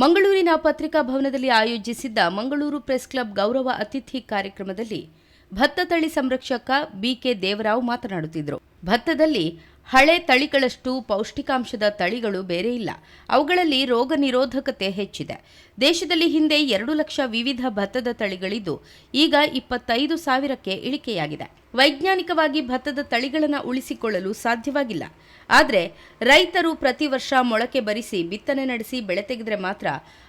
ಮಂಗಳೂರಿನ ಪತ್ರಿಕಾ ಭವನದಲ್ಲಿ ಆಯೋಜಿಸಿದ್ದ ಮಂಗಳೂರು ಪ್ರೆಸ್ ಕ್ಲಬ್ ಗೌರವ ಅತಿಥಿ ಕಾರ್ಯಕ್ರಮದಲ್ಲಿ ಭತ್ತ ತಳಿ ಸಂರಕ್ಷಕ ಬಿಕೆ ದೇವರಾವ್ ಮಾತನಾಡುತ್ತಿದ್ದರು. ಭತ್ತದಲ್ಲಿ ಹಳೆ ತಳಿಗಳಷ್ಟು ಪೌಷ್ಟಿಕಾಂಶದ ತಳಿಗಳು ಬೇರೆ ಇಲ್ಲ. ಅವುಗಳಲ್ಲಿ ರೋಗ ನಿರೋಧಕತೆ ಹೆಚ್ಚಿದೆ. ದೇಶದಲ್ಲಿ ಹಿಂದೆ ಎರಡು ಲಕ್ಷ ವಿವಿಧ ಭತ್ತದ ತಳಿಗಳಿದ್ದು, ಈಗ ಇಪ್ಪತ್ತೈದು ಸಾವಿರಕ್ಕೆ ಇಳಿಕೆಯಾಗಿದೆ. ವೈಜ್ಞಾನಿಕವಾಗಿ ಭತ್ತದ ತಳಿಗಳನ್ನು ಉಳಿಸಿಕೊಳ್ಳಲು ಸಾಧ್ಯವಾಗಿಲ್ಲ. ಆದರೆ, ರೈತರು ಪ್ರತಿ ವರ್ಷ ಮೊಳಕೆ ಬರಿಸಿ, ಬಿತ್ತನೆ ನಡೆಸಿ ಬೆಳೆ ತೆಗೆದರೆ ಮಾತ್ರ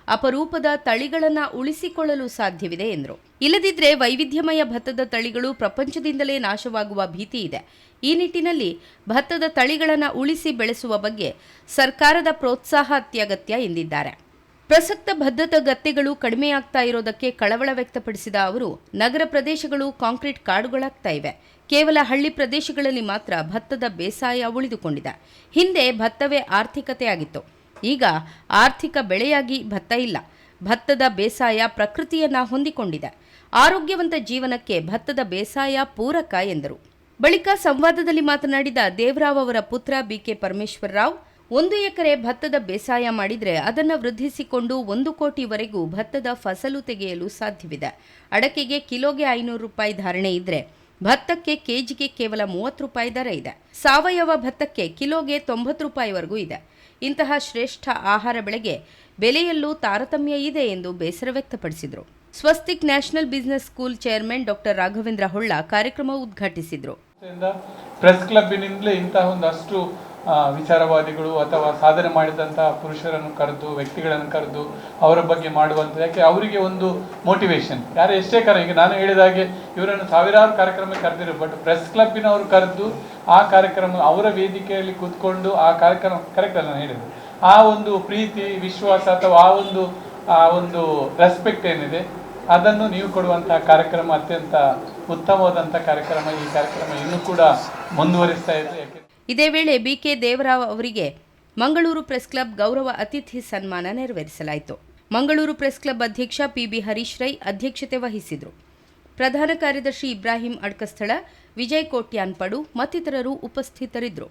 ಅಪರೂಪದ ತಳಿಗಳನ್ನು ಉಳಿಸಿಕೊಳ್ಳಲು ಸಾಧ್ಯವಿದೆ ಎಂದರು. ಇಲ್ಲದಿದ್ದರೆ ವೈವಿಧ್ಯಮಯ ಭತ್ತದ ತಳಿಗಳು ಪ್ರಪಂಚದಿಂದಲೇ ನಾಶವಾಗುವ ಭೀತಿ ಇದೆ. ಈ ನಿಟ್ಟಿನಲ್ಲಿ ಭತ್ತದ ತಳಿಗಳನ್ನು ಉಳಿಸಿ ಬೆಳೆಸುವ ಬಗ್ಗೆ ಸರ್ಕಾರದ ಪ್ರೋತ್ಸಾಹ ಅತ್ಯಗತ್ಯ ಎಂದಿದ್ದಾರೆ. ಪ್ರಸಕ್ತ ಭದ್ರತಾ ಗತ್ತೆಗಳು ಕಡಿಮೆಯಾಗ್ತಾ ಇರೋದಕ್ಕೆ ಕಳವಳ ವ್ಯಕ್ತಪಡಿಸಿದ ಅವರು, ನಗರ ಪ್ರದೇಶಗಳು ಕಾಂಕ್ರೀಟ್ ಕಾಡುಗಳಾಗ್ತಾ ಇವೆ. ಕೇವಲ ಹಳ್ಳಿ ಪ್ರದೇಶಗಳಲ್ಲಿ ಮಾತ್ರ ಭತ್ತದ ಬೇಸಾಯ ಉಳಿದುಕೊಂಡಿದೆ. ಹಿಂದೆ ಭತ್ತವೇ ಆರ್ಥಿಕತೆಯಾಗಿತ್ತು. ಈಗ ಆರ್ಥಿಕ ಬೆಳೆಯಾಗಿ ಭತ್ತ ಇಲ್ಲ. ಭತ್ತದ ಬೇಸಾಯ ಪ್ರಕೃತಿಯನ್ನ ಹೊಂದಿಕೊಂಡಿದೆ. ಆರೋಗ್ಯವಂತ ಜೀವನಕ್ಕೆ ಭತ್ತದ ಬೇಸಾಯ ಪೂರಕ ಎಂದರು. ಬಳಿಕ ಸಂವಾದದಲ್ಲಿ ಮಾತನಾಡಿದ ದೇವರಾವ್ ಅವರ ಪುತ್ರ ಬಿಕೆ ಪರಮೇಶ್ವರ ರಾವ್ ಒಂದು ಎಕರೆ ಭತ್ತದ ಬೇಸಾಯ ಮಾಡಿದರೆ ಅದನ್ನು ವೃದ್ಧಿಸಿಕೊಂಡು ಒಂದು ಕೋಟಿವರೆಗೂ ಭತ್ತದ ಫಸಲು ತೆಗೆಯಲು ಸಾಧ್ಯವಿದೆ. ಅಡಕೆಗೆ ಕಿಲೋಗೆ ಐನೂರು ರೂಪಾಯಿ ಧಾರಣೆ ಇದ್ರೆ ಭತ್ತಕ್ಕೆ ಕೆಜಿಗೆ ಕೇವಲ ಮೂವತ್ತು ರೂಪಾಯಿ ದರ ಇದೆ. ಸಾವಯವ ಭತ್ತಕ್ಕೆ ಕಿಲೋಗೆ ತೊಂಬತ್ತು ರೂಪಾಯಿವರೆಗೂ ಇದೆ. ಇಂತಹ ಶ್ರೇಷ್ಠ ಆಹಾರ ಬೆಳೆಗೆ ಬೆಲೆಯಲ್ಲೂ ತಾರತಮ್ಯ ಇದೆ ಎಂದು ಬೇಸರ ವ್ಯಕ್ತಪಡಿಸಿದರು. Swastik national business school chairman doctor Raghavendra Holla ಕಾರ್ಯಕ್ರಮ ಉದ್ಘಾಟಿಸಿದರು. ಪ್ರೆಸ್ ಕ್ಲಬ್ಬಿನಿಂದಲೇ ಇಂತಹ ಒಂದಷ್ಟು ವಿಚಾರವಾದಿಗಳು ಅಥವಾ ಸಾಧನೆ ಮಾಡಿದಂತಹ ಪುರುಷರನ್ನು ಕರೆದು, ವ್ಯಕ್ತಿಗಳನ್ನು ಕರೆದು ಅವರ ಬಗ್ಗೆ ಮಾಡುವಂಥ ಯಾಕೆ ಅವರಿಗೆ ಒಂದು ಮೋಟಿವೇಶನ್ ಯಾರು ಎಷ್ಟೇ ಕರೆ, ಈಗ ನಾನು ಹೇಳಿದ ಹಾಗೆ ಇವರನ್ನು ಸಾವಿರಾರು ಕಾರ್ಯಕ್ರಮ ಕರೆದಿರು ಬಟ್ ಪ್ರೆಸ್ ಕ್ಲಬ್ಬಿನವರು ಕರೆದು ಆ ಕಾರ್ಯಕ್ರಮ ಅವರ ವೇದಿಕೆಯಲ್ಲಿ ಕೂತ್ಕೊಂಡು ಆ ಕಾರ್ಯಕ್ರಮ ಕರೆಕ್ಟ್ ಅಲ್ಲ ನಾನು ಹೇಳಿದೆ ಆ ಒಂದು ಪ್ರೀತಿ, ವಿಶ್ವಾಸ ಅಥವಾ ಆ ಒಂದು ಆ ಒಂದು ರೆಸ್ಪೆಕ್ಟ್ ಏನಿದೆ ಅದನ್ನು ನೀವು ಕೊಡುವಂತಹ ಕಾರ್ಯಕ್ರಮ, ಅತ್ಯಂತ ಉತ್ತಮವಾದಂಥ ಕಾರ್ಯಕ್ರಮ, ಈ ಕಾರ್ಯಕ್ರಮ ಇನ್ನೂ ಕೂಡ ಮುಂದುವರಿಸ್ತಾ ಇದೆ. ಇದೇ ವೇಳೆ ಬಿಕೆ ದೇವರಾವ್ ಅವರಿಗೆ ಮಂಗಳೂರು ಪ್ರೆಸ್ ಕ್ಲಬ್ ಗೌರವ ಅತಿಥಿ ಸನ್ಮಾನ ನೆರವೇರಿಸಲಾಯಿತು. ಮಂಗಳೂರು ಪ್ರೆಸ್ ಕ್ಲಬ್ ಅಧ್ಯಕ್ಷ ಪಿಬಿ ಹರೀಶ್ ರೈ ಅಧ್ಯಕ್ಷತೆ ವಹಿಸಿದರು. ಪ್ರಧಾನ ಕಾರ್ಯದರ್ಶಿ ಇಬ್ರಾಹಿಂ ಅಡ್ಕಸ್ಥಳ, ವಿಜಯ್ ಕೋಟ್ಯಾನ್ ಪಡು ಮತ್ತಿತರರು ಉಪಸ್ಥಿತರಿದ್ದರು.